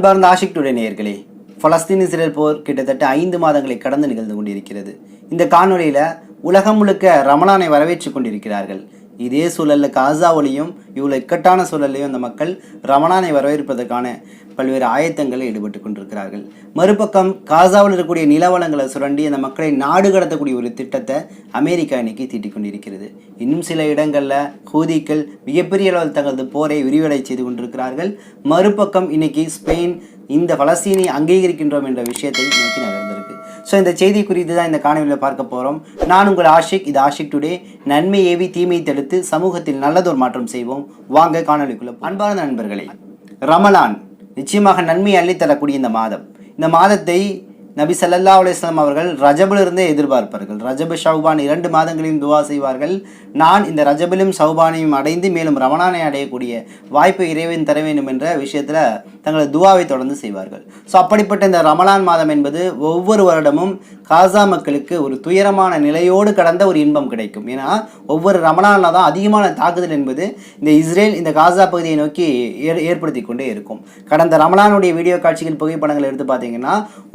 அன்பார்ந்த ஆஷிக் டுடே நேயர்களே Palestine Israel போர் கிட்டத்தட்ட ஐந்து மாதங்களை கடந்து நிகழ்ந்து கொண்டிருக்கிறது. இந்த காணொலியில் உலகம் முழுக்க ரமலானை வரவேற்று கொண்டிருக்கிறார்கள். இதே சூழலில் காசாவிலையும் இவ்வளோ இக்கட்டான சூழல்லையும் இந்த மக்கள் ரமணானை வரவேற்பதற்கான பல்வேறு ஆயத்தங்களில் ஈடுபட்டு கொண்டிருக்கிறார்கள். மறுபக்கம் காசாவில் இருக்கக்கூடிய நிலவளங்களை சுரண்டி அந்த மக்களை நாடு கடத்தக்கூடிய ஒரு திட்டத்தை அமெரிக்கா இன்னைக்கு தீட்டிக் கொண்டிருக்கிறது. இன்னும் சில இடங்களில் ஹூதிக்கள் மிகப்பெரிய அளவில் தங்களது போரை விரிவடை செய்து கொண்டிருக்கிறார்கள். மறுபக்கம் இன்னைக்கு ஸ்பெயின் இந்த பலஸ்தீனை அங்கீகரிக்கின்றோம் என்ற விஷயத்தை நோக்கி நகர்ந்திருக்கு ஸோ இந்த செய்தி குறித்து தான் இந்த காணொலியில் பார்க்க போகிறோம் நான் உங்கள் ஆஷிக் இது ஆஷிக் டுடே. நன்மை ஏவி தீமையை தடுத்து சமூகத்தில் நல்லதொரு மாற்றம் செய்வோம். வாங்க காணொலிக்குள்ள அன்பார்ந்த நண்பர்களே ரமலான் நிச்சயமாக நன்மை அள்ளித்தரக்கூடிய இந்த மாதம். இந்த மாதத்தை நபி சல்லல்லா அலுவலாம் அவர்கள் ரஜபிலிருந்தே எதிர்பார்ப்பார்கள். ரஜபு ஷவுபான் இரண்டு மாதங்களையும் துவா செய்வார்கள். நான் இந்த ரஜபிலும் சௌபானையும் அடைந்து மேலும் ரமணானை அடையக்கூடிய வாய்ப்பு இறைவன் தர வேண்டும் என்ற விஷயத்தில் தங்களது துவாவை தொடர்ந்து செய்வார்கள். ஸோ அப்படிப்பட்ட இந்த ரமலான் மாதம் என்பது ஒவ்வொரு வருடமும் காசா மக்களுக்கு ஒரு துயரமான நிலையோடு கடந்த ஒரு இன்பம் கிடைக்கும். ஏன்னா ஒவ்வொரு ரமலானில் தான் அதிகமான தாக்குதல் என்பது இந்த இஸ்ரேல் இந்த காசா பகுதியை நோக்கி ஏற் ஏற்படுத்தி கொண்டே இருக்கும். கடந்த ரமணானுடைய வீடியோ காட்சிகள் புகைப்படங்கள் எடுத்து பார்த்தீங்கன்னா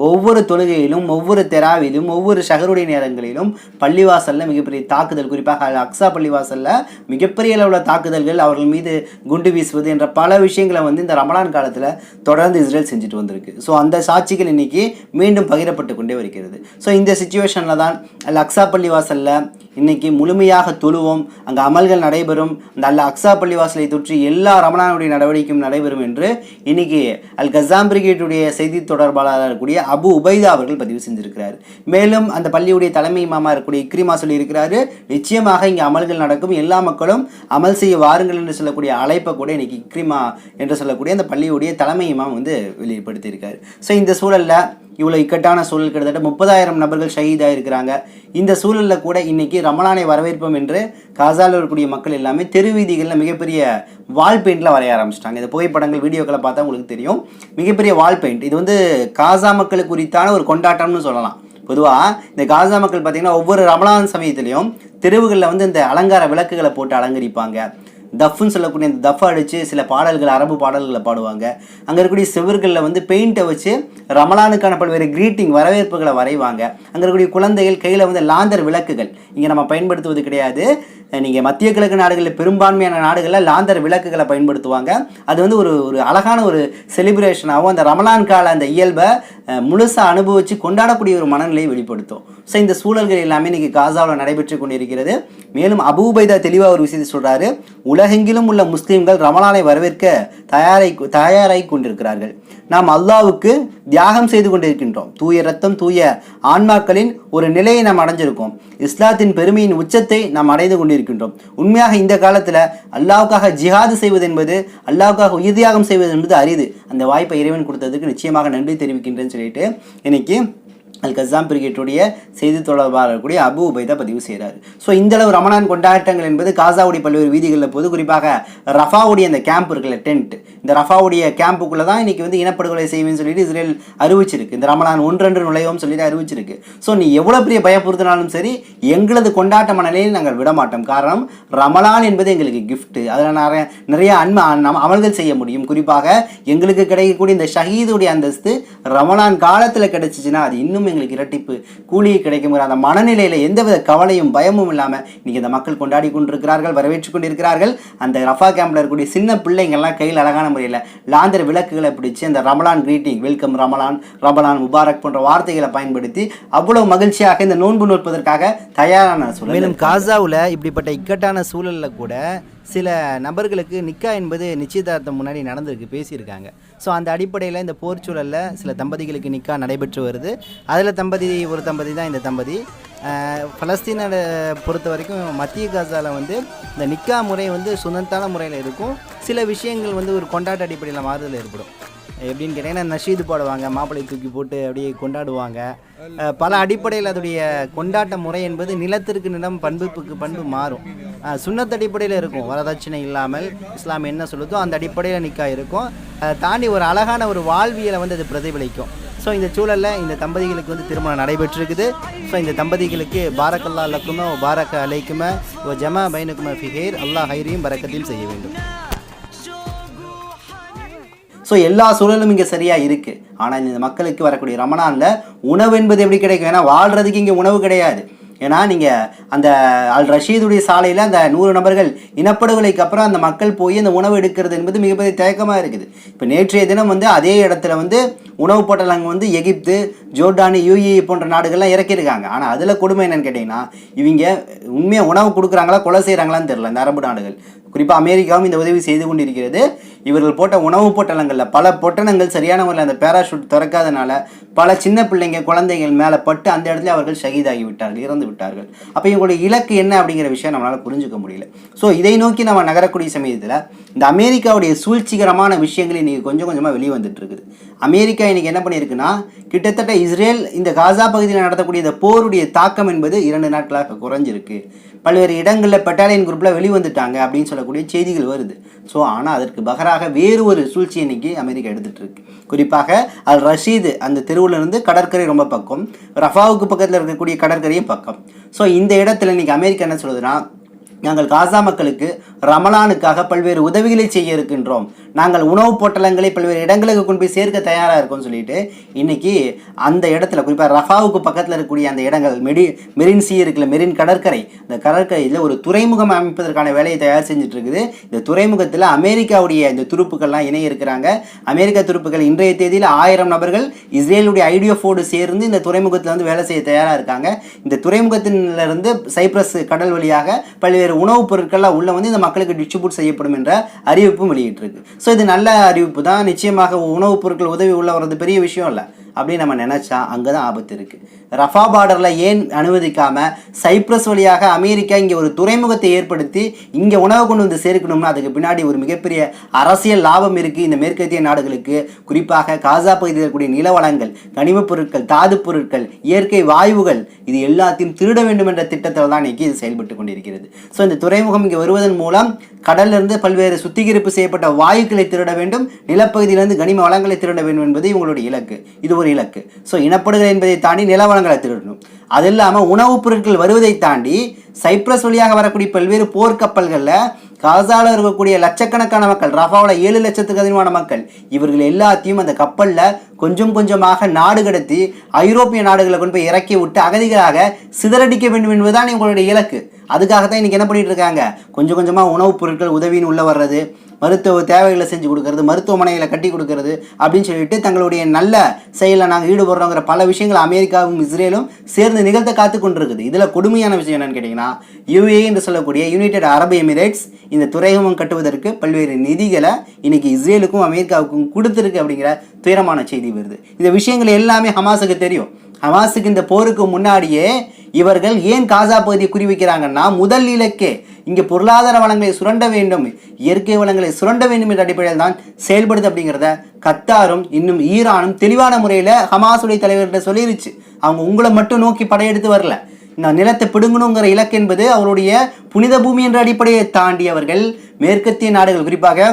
ஒவ்வொரு தொழுகையிலும் ஒவ்வொரு தெராவிலும் ஒவ்வொரு ஷஹருடைய நேரங்களிலும் பள்ளிவாசலில் மிகப்பெரிய தாக்குதல் குறிப்பாக அக்ஸா பள்ளிவாசலில் மிகப்பெரிய அளவில் தாக்குதல்கள் அவர்கள் மீது குண்டு வீசுவது என்ற பல விஷயங்களை வந்து இந்த ரமலான் காலத்தில் தொடர்ந்து இஸ்ரேல் செஞ்சுட்டு வந்திருக்கு. ஸோ அந்த சாட்சிகள் இன்னைக்கு மீண்டும் பகிரப்பட்டு கொண்டே வருகிறது. ஸோ இந்த சுச்சுவேஷனில் தான் லக்ஸா அக்ஸா பள்ளிவாசலில் இன்றைக்கி முழுமையாக தொழுவோம் அங்கே அமல்கள் நடைபெறும் அந்த அல்ல அக்ஸா பள்ளிவாசலை தொற்றி எல்லா ரமணானுடைய நடவடிக்கையும் நடைபெறும் என்று இன்றைக்கி அல் கசாம் பிரிகேட்டுடைய செய்தி தொடர்பாளராக இருக்கக்கூடிய அபு உபைதா அவர்கள் பதிவு செஞ்சிருக்கிறார். மேலும் அந்த பள்ளியுடைய தலைமை மாமா இருக்கக்கூடிய இக்ரிமா சொல்லியிருக்கிறாரு நிச்சயமாக இங்கே அமல்கள் நடக்கும். எல்லா மக்களும் அமல் செய்ய வாருங்கள் என்று சொல்லக்கூடிய அழைப்பை கூட இன்றைக்கி இக்ரிமா என்று சொல்லக்கூடிய அந்த பள்ளியுடைய தலைமை இமாம் வந்து வெளிப்படுத்தியிருக்காரு. ஸோ இந்த சூழலில் இவ்வளோ இக்கட்டான சூழல் கிட்டத்தட்ட முப்பதாயிரம் நபர்கள் ஷஹீதாக இருக்கிறாங்க இந்த சூழலில் கூட இன்றைக்கி ரமலானை வரவேற்போம் என்று காசாவில் இருக்கக்கூடிய மக்கள் எல்லாமே தெரு வீதிகளில் மிகப்பெரிய வால் பெயிண்டில் வரைய ஆரம்பிச்சிட்டாங்க. இந்த புகைப்படங்கள் வீடியோக்களை பார்த்தா உங்களுக்கு தெரியும். மிகப்பெரிய வால் பெயிண்ட் இது வந்து காசா மக்களுக்கு குறித்தான ஒரு கொண்டாட்டம்னு சொல்லலாம். பொதுவாக இந்த காசா மக்கள் பார்த்தீங்கன்னா ஒவ்வொரு ரமலான் சமயத்துலையும் தெருவுகளில் வந்து இந்த அலங்கார விளக்குகளை போட்டு அலங்கரிப்பாங்க. தஃப்னு சொல்லக்கூடிய இந்த தஃப் அடித்து சில பாடல்கள் அரபு பாடல்களை பாடுவாங்க. அங்கே இருக்கக்கூடிய செவர்களில் வந்து பெயிண்ட்டை வச்சு ரமலானுக்கான பல்வேறு கிரீட்டிங் வரவேற்புகளை வரைவாங்க. அங்கே இருக்கக்கூடிய குழந்தைகள் கையில் வந்து லாந்தர் விளக்குகள். இங்கே நம்ம பயன்படுத்துவது கிடையாது. நீங்கள் மத்திய கிழக்கு நாடுகளில் பெரும்பான்மையான நாடுகளில் லாந்தர் விளக்குகளை பயன்படுத்துவாங்க. அது வந்து ஒரு ஒரு அழகான ஒரு செலிப்ரேஷனாகவும் அந்த ரமலான் கால அந்த இயல்பை முழுசாக அனுபவித்து கொண்டாடக்கூடிய ஒரு மனநிலையை வெளிப்படுத்தும். ஸோ இந்த சூழல்கள் எல்லாமே இன்றைக்கி காசாவில் நடைபெற்று கொண்டிருக்கிறது. மேலும் அபூபைதா தெளிவாக ஒரு விஷயத்தை சொல்கிறாரு உலகெங்கிலும் உள்ள முஸ்லீம்கள் ரமலானை வரவேற்க தயாரை தயாராகி கொண்டிருக்கிறார்கள். நாம் அல்லாவுக்கு தியாகம் செய்து கொண்டிருக்கின்றோம். தூய ரத்தம் தூய ஆன்மாக்களின் ஒரு நிலையை நாம் அடைஞ்சிருக்கோம். இஸ்லாத்தின் பெருமையின் உச்சத்தை நாம் அடைந்து இருக்கின்றோம். உண்மையாக இந்த காலத்தில் அல்லாவுக்காக ஜிஹாது செய்வது என்பது அல்லாவுக்காக உயிர் தியாகம் செய்வது என்பது அரிது. அந்த வாய்ப்பை இறைவன் கொடுத்ததுக்கு நிச்சயமாக நன்றி தெரிவிக்கின்றேன்னு சொல்லிட்டு இன்னைக்கு அல் கசாம் பிரிகேட்டுடைய செய்தி தொடர்பாளர் கூடிய அபு உபைதா பதிவு செய்கிறார் ஸோ இந்தளவு ரமணான் கொண்டாட்டங்கள் என்பது காசாவுடைய பல்வேறு வீதிகளில் போது குறிப்பாக ரஃபாவுடைய அந்த கேம்ப் இருக்குல்ல டென்ட் இந்த ரஃபாவுடைய கேம்புக்குள்ளே தான் இன்றைக்கி வந்து இனப்படுகொலை செய்வேன்னு சொல்லிட்டு இஸ்ரேல் அறிவிச்சிருக்கு. இந்த ரமணான் ஒன்றன்று நுழைவோம் சொல்லிட்டு அறிவிச்சிருக்கு. ஸோ நீ எவ்வளோ பெரிய பயப்படுத்தினாலும் சரி எங்களது கொண்டாட்ட மனநிலையில் நாங்கள் விட மாட்டோம் காரணம் ரமலான் என்பது எங்களுக்கு கிஃப்ட்டு அதில் நிறைய நிறைய அன்மை அமல்கள் செய்ய முடியும். குறிப்பாக எங்களுக்கு கிடைக்கக்கூடிய இந்த ஷஹீதுடைய அந்தஸ்து ரமலான் காலத்தில் கிடைச்சிச்சுன்னா அது இன்னும் எங்களுக்கு இரட்டிப்பு. கூலி கிடைக்குங்கிற அந்த மனநிலையில் எந்தவித கவலையும் பயமும் இல்லாமல் இன்னைக்கு இந்த மக்கள் கொண்டாடி கொண்டிருக்கிறார்கள் வரவேற்று கொண்டிருக்கிறார்கள். அந்த ரஃபா கேம்பில் இருக்கக்கூடிய சின்ன பிள்ளைங்கள்லாம் கையில் அழகான முறையில் லாந்தர் விளக்குகளை பிடிச்சு அந்த ரமலான் கிரீட்டிங் வெல்கம் ரமலான் ரமலான் முபாரக் போன்ற வார்த்தைகளை பயன்படுத்தி அவ்வளவு மகிழ்ச்சியாக இந்த நோன்பு நோற்பதற்காக தயாரான சூழல் மேலும் காசாவில் இப்படிப்பட்ட இக்கட்டான சூழலில் கூட சில நபர்களுக்கு நிக்கா என்பது நிச்சயதார்த்தம் முன்னாடி நடந்திருக்கு பேசியிருக்காங்க. ஸோ அந்த அடிப்படையில் இந்த போர் சூழலில் சில தம்பதிகளுக்கு நிக்கா நடைபெற்று வருது. அதில் தம்பதி ஒரு தம்பதி தான் இந்த தம்பதி. பலஸ்தீனை பொறுத்த வரைக்கும் மத்திய காசாவில் வந்து இந்த நிக்கா முறை வந்து சுதந்திரமான முறையில் இருக்கும். சில விஷயங்கள் வந்து ஒரு கொண்டாட்ட அடிப்படையில் மாறுதல் ஏற்படும். எப்படின்னு கேட்டிங்கன்னா நஷீது பாடுவாங்க மாப்பிள்ளை தூக்கி போட்டு அப்படியே கொண்டாடுவாங்க. பல அடிப்படையில் அதோடைய கொண்டாட்ட முறை என்பது நிலத்திற்கு நிலம் பண்புக்கு பண்பு மாறும். சுண்ணத்து அடிப்படையில் இருக்கும். வரதட்சணை இல்லாமல் இஸ்லாம் என்ன சொல்லுதோ அந்த அடிப்படையில் நிக்கா இருக்கும். அதை தாண்டி ஒரு அழகான ஒரு வாழ்வியலை வந்து அது பிரதிபலிக்கும். ஸோ இந்த சூழலில் இந்த தம்பதிகளுக்கு வந்து திருமணம் நடைபெற்றிருக்குது. ஸோ இந்த தம்பதிகளுக்கு பாரக்கல்லா லக்குமோ பாரக்க அலைக்கும ஓ ஜமா பைனுக்கும ஃபிஹேர் அல்லாஹ் ஹைரியும் பரக்கத்தையும் செய்ய வேண்டும். ஸோ எல்லா சூழலும் இங்கே சரியாக இருக்குது ஆனால் இந்த மக்களுக்கு வரக்கூடிய ரமணானில் உணவு என்பது எப்படி கிடைக்கும்? ஏன்னா வாழ்கிறதுக்கு இங்கே உணவு கிடையாது. ஏன்னா நீங்கள் அந்த அல் ரஷீதுடைய சாலையில் அந்த நூறு நபர்கள் இனப்படுகொலைக்கு அப்புறம் அந்த மக்கள் போய் அந்த உணவு எடுக்கிறது என்பது மிகப்பெரிய தயக்கமாக இருக்குது. இப்போ நேற்றைய தினம் வந்து அதே இடத்துல வந்து உணவு பொட்டலங்க வந்து எகிப்து ஜோர்டானி யூஏஇ போன்ற நாடுகள்லாம் இறக்கியிருக்காங்க. ஆனால் அதில் கொடுமை என்னென்னு கேட்டிங்கன்னா இவங்க உண்மையாக உணவு கொடுக்குறாங்களா கொலை செய்கிறாங்களான்னு தெரில இந்த அரபு நாடுகள். குறிப்பாக அமெரிக்காவும் இந்த உதவி செய்து கொண்டிருக்கிறது. இவர்கள் போட்ட உணவு பொட்டலங்களில் பல பொட்டலங்கள் சரியான முறையில் அந்த பேராஷூட் திறக்காதனால பல சின்ன பிள்ளைங்க குழந்தைகள் மேலே பட்டு அந்த இடத்துல அவர்கள் ஷகீதாகி விட்டார்கள் இறந்து விட்டார்கள். அப்போ இவங்களுடைய இலக்கு என்ன அப்படிங்கிற விஷயம் நம்மளால் புரிஞ்சுக்க முடியல. ஸோ இதை நோக்கி நம்ம நகரக்கூடிய சமயத்தில் இந்த அமெரிக்காவுடைய சூழ்ச்சிகரமான விஷயங்கள் இன்றைக்கி கொஞ்சம் கொஞ்சமாக வெளியே வந்துட்டு இருக்குது. அமெரிக்கா இன்னைக்கு என்ன பண்ணியிருக்குன்னா கிட்டத்தட்ட இஸ்ரேல் இந்த காசா பகுதியில் நடத்தக்கூடிய இந்த போருடைய தாக்கம் என்பது இரண்டு நாட்களாக குறைஞ்சிருக்கு. பல்வேறு இடங்களில் பெட்டாலியன் குரூப்பில் வெளிவந்துட்டாங்க அப்படின்னு சொல்லக்கூடிய செய்திகள் வருது. ஸோ ஆனால் அதற்கு பகராக வேறு ஒரு சூழ்ச்சி இன்னைக்கு அமெரிக்கா எடுத்துகிட்டு இருக்கு. குறிப்பாக அல் ரஷீது அந்த தெருவிலிருந்து கடற்கரை ரொம்ப பக்கம் ரஃபாவுக்கு பக்கத்தில் இருக்கக்கூடிய கடற்கரையும் பக்கம். ஸோ இந்த இடத்துல இன்னைக்கு அமெரிக்கா என்ன சொல்லுதுன்னா நாங்கள் காசா மக்களுக்கு ரமலானுக்காக பல்வேறு உதவிகளை செய்ய இருக்கின்றோம். நாங்கள் உணவுப் பொட்டலங்களை பல்வேறு இடங்களுக்கு கொண்டு போய் சேர்க்க தயாராக இருக்கோம்னு சொல்லிட்டு இன்னைக்கு அந்த இடத்துல குறிப்பாக ரஃபாவுக்கு பக்கத்தில் இருக்கக்கூடிய அந்த இடங்கள் மெடி மெரின் சி இருக்குல்ல மெரின் கடற்கரை இந்த கடற்கரையில் ஒரு துறைமுகம் அமைப்பதற்கான வேலையை தயார் செஞ்சுட்டு இருக்குது இந்த துறைமுகத்தில் அமெரிக்காவுடைய இந்த துருப்புக்கள்லாம் இணைய இருக்கிறாங்க. அமெரிக்க துருப்புகள் இன்றைய தேதியில் ஆயிரம் நபர்கள் இஸ்ரேலுடைய ஐடியோஃபோடு சேர்ந்து இந்த துறைமுகத்தில் வந்து வேலை செய்ய தயாராக இருக்காங்க. இந்த துறைமுகத்திலிருந்து சைப்ரஸ் கடல் வழியாக பல்வேறு உணவுப் பொருட்கள்லாம் உள்ள வந்து இந்த மக்களுக்கு டிஸ்ட்ரிபியூட் செய்யப்படும் என்ற அறிவிப்பும் வெளியிட்டிருக்கு ஸோ இது நல்ல அறிவிப்பு தான். நிச்சயமாக உணவுப் பொருட்கள் உதவி உள்ள வர்றது பெரிய விஷயம் இல்லை. அப்படின்னு நம்ம நினச்சா அங்கே தான் ஆபத்து இருக்குது ரஃபா பார்டரில் ஏன் அனுமதிக்காமல் சைப்ரஸ் வழியாக அமெரிக்கா இங்கே ஒரு துறைமுகத்தை ஏற்படுத்தி இங்கே உணவு கொண்டு வந்து சேர்க்கணும்னா அதுக்கு பின்னாடி ஒரு மிகப்பெரிய அரசியல் லாபம் இருக்குது இந்த மேற்கத்திய நாடுகளுக்கு. குறிப்பாக காசா பகுதியில் இருக்கக்கூடிய நிலவளங்கள் கனிமப் பொருட்கள் தாது பொருட்கள் இயற்கை வாயுகள் இது எல்லாத்தையும் திருட வேண்டும் என்ற திட்டத்தில் தான் இன்னைக்கு இது செயல்பட்டு கொண்டிருக்கிறது. ஸோ இந்த துறைமுகம் இங்கே வருவதன் மூலம் கடலிலிருந்து பல்வேறு சுத்திகரிப்பு செய்யப்பட்ட வாயுக்களை திருட வேண்டும் நிலப்பகுதியிலிருந்து கனிம வளங்களை திருட வேண்டும் என்பது இவங்களுடைய இலக்கு. இது ஒரு இலக்கு. ஸோ இனப்படுகை என்பதை தாண்டி நிலவளங்களை திருடணும். அது இல்லாமல் உணவுப் பொருட்கள் வருவதை தாண்டி சைப்ரஸ் வழியாக வரக்கூடிய பல்வேறு போர்க்கப்பல்களில் காசாவில் இருக்கக்கூடிய லட்சக்கணக்கான மக்கள் ரஃபாவில் ஏழு லட்சத்துக்கு அதிகமான மக்கள் இவர்கள் எல்லாத்தையும் அந்த கப்பலில் கொஞ்சம் கொஞ்சமாக நாடு கடத்தி ஐரோப்பிய நாடுகளை கொண்டு போய் இறக்கி விட்டு அகதிகளாக சிதறடிக்க வேண்டும் என்பதுதான் இவங்களுடைய இலக்கு. அதுக்காக தான் என்ன பண்ணிகிட்டு இருக்காங்க? கொஞ்சம் கொஞ்சமாக உணவுப் பொருட்கள் உதவின்னு உள்ளே வர்றது மருத்துவ தேவைகளை செஞ்சு கொடுக்கறது மருத்துவமனைகளை கட்டி கொடுக்கறது அப்படின்னு சொல்லிட்டு தங்களுடைய நல்ல செயலில் நாங்கள் ஈடுபடுறோங்கிற பல விஷயங்கள் அமெரிக்காவும் இஸ்ரேலும் சேர்ந்து நிகழ்த்த காத்து கொண்டிருக்குது. இதில் கொடுமையான விஷயம் என்னன்னு கேட்டிங்கன்னா யுஏ என்று சொல்லக்கூடிய யுனைடெட் அரபு எமிரேட்ஸ் இந்த துறைமுகம் கட்டுவதற்கு பல்வேறு நிதிகளை இன்னைக்கு இஸ்ரேலுக்கும் அமெரிக்காவுக்கும் கொடுத்துருக்கு அப்படிங்கிற துயரமான செய்தி வருது. இந்த விஷயங்கள் எல்லாமே ஹமாஸுக்கு தெரியும். ஹமாஸுக்கு இந்த போருக்கு முன்னாடியே இவர்கள் ஏன் காசா பகுதியை குறிவைக்கிறாங்கன்னா முதல் இலக்கே இங்கே பொருளாதார வளங்களை சுரண்ட வேண்டும் இயற்கை வளங்களை சுரண்ட வேண்டும் என்ற அடிப்படையில் தான் செயல்படுது அப்படிங்கிறத கத்தாரும் இன்னும் ஈரானும் தெளிவான முறையில் ஹமாஸுடைய தலைவர்கிட்ட சொல்லிருச்சு. அவங்க உங்களை மட்டும் நோக்கி படையெடுத்து வரல. இந்த நிலத்தை பிடுங்கணுங்கிற இலக்கு என்பது அவருடைய புனித பூமி என்ற அடிப்படையை தாண்டி அவர்கள் மேற்கத்திய நாடுகள் குறிப்பாக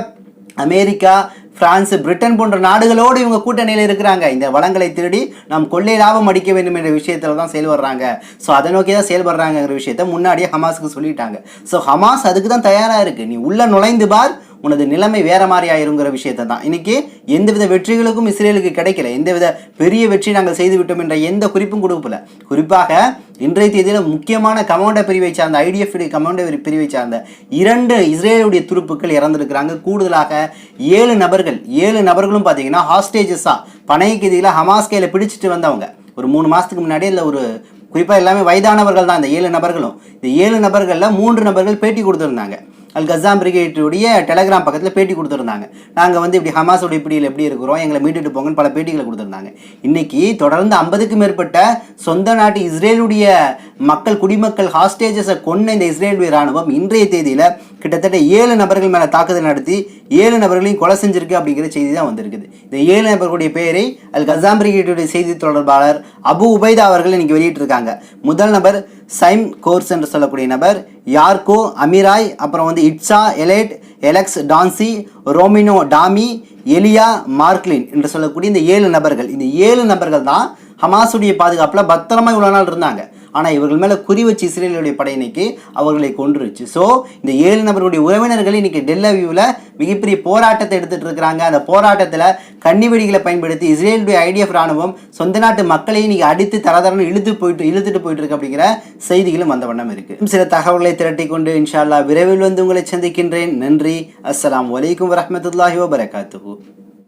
அமெரிக்கா பிரான்ஸ் பிரிட்டன் போன்ற நாடுகளோடு இவங்க கூட்டணியில் இருக்கிறாங்க. இந்த வளங்களை திருடி நாம் கொள்ளை லாபம் அடிக்க வேண்டும் என்ற விஷயத்தில் தான் செயல்படுறாங்க ஸோ அதை நோக்கி தான் செயல்படுறாங்கிற விஷயத்த முன்னாடியே ஹமாஸுக்கு சொல்லிட்டாங்க. ஸோ ஹமாஸ் அதுக்கு தான் தயாராக இருக்குது நீ உள்ளே நுழைந்து பார் உனது நிலைமை வேற மாதிரி ஆயிருங்கிற விஷயத்தை தான். இன்னைக்கு எந்தவித வெற்றிகளுக்கும் இஸ்ரேலுக்கு கிடைக்கல. எந்தவித பெரிய வெற்றி நாங்கள் செய்து விட்டோம் என்ற எந்த குறிப்பும் கொடுக்கல. குறிப்பாக இன்றைய தேதியில் முக்கியமான கமாண்டர் பிரிவை சார்ந்த ஐடிஎஃப் கமாண்டர் பிரிவை சார்ந்த இரண்டு இஸ்ரேலுடைய துருப்புக்கள் இறந்திருக்கிறாங்க. கூடுதலாக ஏழு நபர்கள் ஏழு நபர்களும் பார்த்தீங்கன்னா ஹாஸ்டேஜஸாக பணைய கைதிகளை ஹமாஸ் கையில் பிடிச்சிட்டு வந்தவங்க. ஒரு மூணு மாதத்துக்கு முன்னாடி இல்லை ஒரு குறிப்பாக எல்லாமே வயதானவர்கள் தான் இந்த ஏழு நபர்களும். இந்த ஏழு நபர்களில் மூன்று நபர்கள் பேட்டி கொடுத்துருந்தாங்க. அல் கசாம் பிரிகேட்டுடைய டெலகிராம் பக்கத்தில் பேட்டி கொடுத்துருந்தாங்க. நாங்கள் வந்து இப்படி ஹமாஸோட இப்படியில் எப்படி இருக்கிறோம் எங்களை மீட்டுட்டு போங்கன்னு பல பேட்டிகளை கொடுத்துருந்தாங்க. இன்னைக்கு தொடர்ந்து ஐம்பதுக்கும் மேற்பட்ட சொந்த நாட்டு இஸ்ரேலுடைய மக்கள் குடிமக்கள் ஹாஸ்டேஜஸை கொன்ன இந்த இஸ்ரேல் ராணுவம் இன்றைய தேதியில் கிட்டத்தட்ட ஏழு நபர்கள் மேலே தாக்குதல் நடத்தி ஏழு நபர்களையும் கொலை செஞ்சிருக்கு அப்படிங்கிற செய்தி தான் வந்திருக்குது. இந்த ஏழு நபர்களுடைய பெயரை அல் கசாம் பிரிகேட்டுடைய செய்தி தொடர்பாளர் அபு உபைதா அவர்கள் இன்னைக்கு வெளியிட்டிருக்காங்க. முதல் நபர் சைம் கோர்ஸ் என்று சொல்லக்கூடிய நபர் யார்கோ அமிராய் அப்புறம் வந்து Itza Elet Alex Dancy Romino Tommy Elia Marklin என்று சொல்லக்கூடிய இந்த ஏழு நபர்கள். இந்த ஏழு நபர்கள் தான் ஹமாஸுடைய பாதுகாப்பில் பத்திரமா இவ்வளோ நாள் இருந்தாங்க. ஆனால் இவர்கள் மேலே குறி வச்சு இஸ்ரேலுடைய படை இன்னைக்கு அவர்களை கொன்றுச்சு ஸோ இந்த ஏழு நபர்களுடைய உறவினர்கள் இன்னைக்கு டெல்லவியூவில் மிகப்பெரிய போராட்டத்தை எடுத்துகிட்டு இருக்கிறாங்க. அந்த போராட்டத்தில் கன்னிவெடிகளை பயன்படுத்தி இஸ்ரேலுடைய ஐடிஎஃப் ராணுவம் சொந்த நாட்டு மக்களையும் இன்னைக்கு அடித்து தரதரன்னு இழுத்து போயிட்டு இழுத்துட்டு போயிட்டு இருக்கு அப்படிங்கிற செய்திகளும் வந்த வண்ணம் இருக்கு. சில தகவல்களை திரட்டி கொண்டு இன்ஷா அல்லாஹ் விரைவில் வந்து உங்களை சந்திக்கின்றேன். நன்றி. அஸ்லாம் வலைக்கம் வரமத்துல்லாஹி வபரகாத்துஹு.